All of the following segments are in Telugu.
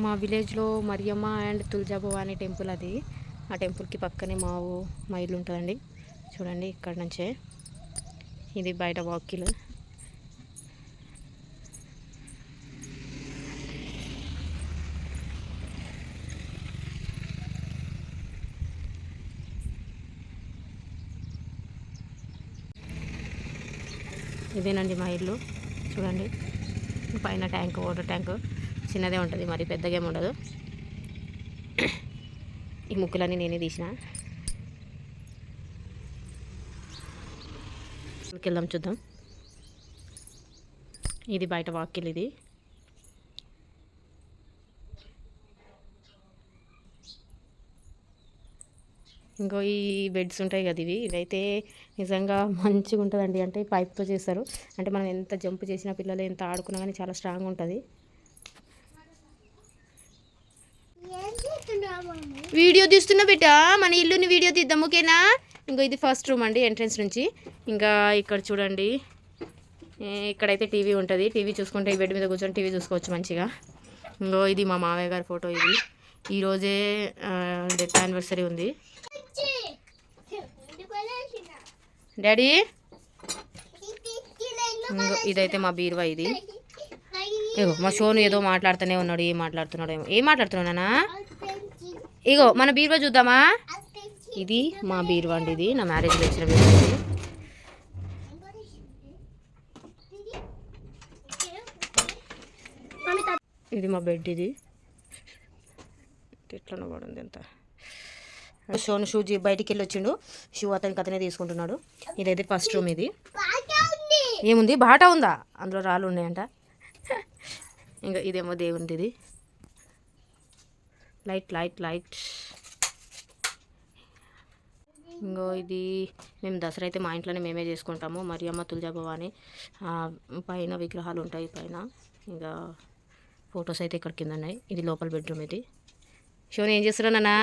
మా విలేజ్లో మరియమ్మ అండ్ తులజా భవానీ టెంపుల్ అది. ఆ టెంపుల్కి పక్కనే మా మా ఇల్లు ఉంటుందండి. చూడండి ఇక్కడ నుంచే. ఇది బయట వాకిల్. ఇదేనండి మా ఇల్లు. చూడండి. పైన ట్యాంక్ వాటర్ ట్యాంక్. చిన్నదే ఉంటుంది మరి పెద్దగా ఏమి ఉండదు. ఈ ముక్కులన్నీ నేనే తీసిన. వెళ్దాం చూద్దాం. ఇది బయట వాకిల్ ఇది. ఇంకో ఈ బెడ్స్ ఉంటాయి కదా ఇవి. ఇవైతే నిజంగా మంచిగా ఉంటుందండి అంటే పైప్తో చేస్తారు. అంటే మనం ఎంత జంప్ చేసినా పిల్లలు ఎంత ఆడుకున్నా కానీ చాలా స్ట్రాంగ్ ఉంటుంది వీడియో తీస్తున్నా బిడ్డ? మన ఇల్లుని వీడియో తీద్దాం ఓకేనా? ఇంకా ఇది ఫస్ట్ రూమ్ అండి ఎంట్రన్స్ నుంచి. ఇంకా ఇక్కడ చూడండి. ఇక్కడైతే టీవీ ఉంటుంది. టీవీ చూసుకుంటే ఈ బెడ్ మీద కూర్చొని టీవీ చూసుకోవచ్చు మంచిగా. ఇంకో ఇది మా మావయ్య గారి ఫోటో ఇది. ఈరోజే డెత్ యానివర్సరీ ఉంది. డాడీ? ఇదైతే మా బీరువా ఇది. మా షోను ఏదో మాట్లాడుతూనే ఉన్నాడు ఏం మాట్లాడుతున్నాడు ఏమో. ఏం మాట్లాడుతున్నావు నానా ఇగో మన బీరువా చూద్దామా? ఇది మా బీరువా అండి ఇది. నా మ్యారేజ్ వచ్చిన బీరువా ఇది. ఇది మా బెడ్ ఇది. ఎట్లా పడింది ఎంత షోను షూ బయటికి వెళ్ళి వచ్చిండు. షూ అతనికి అతనే తీసుకుంటున్నాడు. ఇదైతే ఫస్ట్ రూమ్ ఇది. ఏముంది? బాట ఉందా? అందులో రాళ్ళు ఉన్నాయంట. ఇంకా ఇదేమో దేవుంది ఇది. Light light light. ఇంకో ఇది మేము దసరా అయితే మా ఇంట్లోనే మేమే చేసుకుంటాము. మరియమ్మ అమ్మ పైన విగ్రహాలు ఉంటాయి పైన. ఇంకా ఫొటోస్ అయితే ఇక్కడ కింద ఉన్నాయి. ఇది లోపల బెడ్రూమ్ ఇది. షోను ఏం చేస్తున్నానా నాన్నా?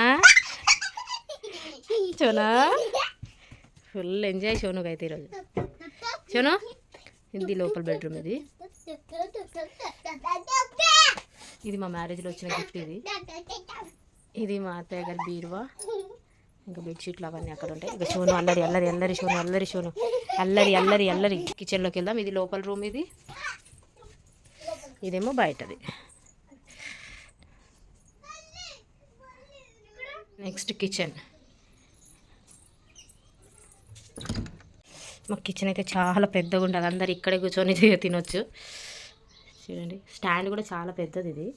షోనా? ఫుల్ ఎంజాయ్ షోనుకి అయితే ఈరోజు. షోను? ఇది లోపల బెడ్రూమ్ ఇది. ఇది మా మ్యారేజ్లో వచ్చిన గిఫ్ట్ ఇది. ఇది మా అత్తయ్య గారి బీరువా. ఇంకా బెడ్షీట్లు అవన్నీ అక్కడ ఉంటాయి. ఇక షోను అల్లరి అల్లరి అల్లరి షోను అల్లరి షోను. అల్లరి అల్లరి అల్లరి. కిచెన్లోకి వెళ్దాం. ఇది లోపల రూమ్ ఇది. ఇదేమో బయటది. నెక్స్ట్ కిచెన్ మా కిచెన్ అయితే చాలా పెద్దగా ఉంటుంది అందరు ఇక్కడే కూర్చొని తినొచ్చు. చూడండి. స్టాండ్ కూడా చాలా పెద్దది ఇది.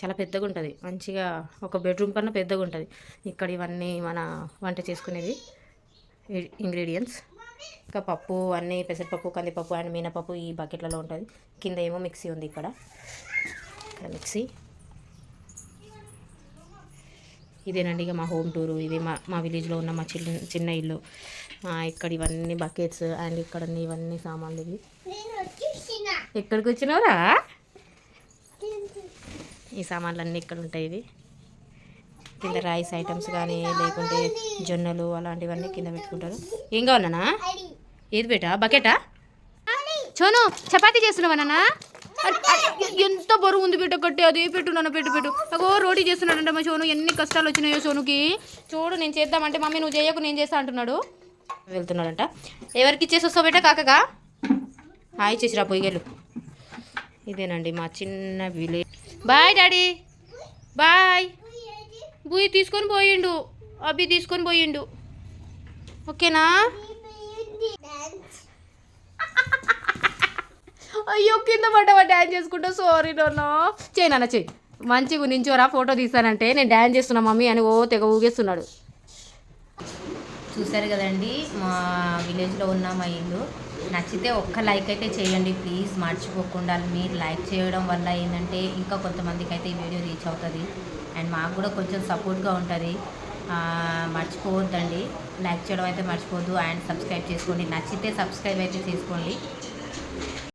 చాలా పెద్దగా ఉంటుంది మంచిగా ఒక బెడ్రూమ్ కన్నా పెద్దగా ఉంటుంది ఇక్కడ ఇవన్నీ మన వంట చేసుకునేది ఇంగ్రీడియంట్స్. ఇంకా పప్పు అన్నీ పెసరపప్పు కందిపప్పు అండ్ మీనపప్పు ఈ బకెట్లలో ఉంటుంది. కింద ఏమో మిక్సీ ఉంది ఇక్కడ. ఇక్కడ మిక్సీ. ఇదేనండి ఇక మా హోమ్ టూరు. ఇది మా మా విలేజ్లో ఉన్న మా చిన్న చిన్న ఇల్లు. ఇక్కడ ఇవన్నీ బకెట్స్ అండ్ ఇక్కడ ఇవన్నీ సామాన్లు ఇవి. ఎక్కడికి వచ్చినావురా? ఈ సామాన్లు అన్నీ ఇక్కడ ఉంటాయి ఇవి కింద రైస్ ఐటమ్స్ కానీ లేకుంటే జొన్నలు అలాంటివన్నీ కింద పెట్టుకుంటారు. ఏం కావాలన్నా ఏది బేటా? బకెటా? చోను చపాతీ చేస్తున్నావా ఎంత బరువు ఉంది బిడ్డ కట్టి అదే పెట్టు నన్ను పెట్టు పెట్టు. అగో రోటీ చేస్తున్నాడంట మా సోను ఎన్ని కష్టాలు వచ్చినాయో సోనుకి చూడు నేను చేద్దామంటే మమ్మీ నువ్వు చేయకు నేను చేస్తా అంటున్నాడు. వెళ్తున్నాడంట. ఎవరికి ఇచ్చేసి వస్తావు బిడ్డ కాకగా? హాయ్ చేసిరా పొయ్యలు ఇదేనండి మా చిన్న విలేజ్. Bye daddy. బాయ్. బుయ్యి తీసుకొని పోయిండు. అభి తీసుకొని పోయిండు. ఓకేనా? అయ్యో కింద పడ్డవా డ్యాన్స్ చేసుకుంటా? సారీ నాన్న. చేయి నాన్న చెయ్యి మంచిగా నించోరా ఫోటో తీస్తానంటే. నేను డ్యాన్స్ చేస్తున్నా మమ్మీ అని ఓ తెగ ఊగేస్తున్నాడు. చూసారు కదండి మా విలేజ్లో ఉన్న మా ఇల్లు. నచ్చితే ఒక్క లైక్ అయితే చేయండి ప్లీజ్ మర్చిపోకుండా. మీరు లైక్ చేయడం వల్ల ఏంటంటే ఇంకా కొంతమందికి అయితే ఈ వీడియో రీచ్ అవుతుంది. అండ్ మాకు కూడా కొంచెం సపోర్ట్గా ఉంటుంది. మర్చిపోవద్దండి. లైక్ చేయడం అయితే మర్చిపోవద్దు. అండ్ సబ్స్క్రైబ్ చేసుకోండి. నచ్చితే సబ్స్క్రైబ్ అయితే చేసుకోండి.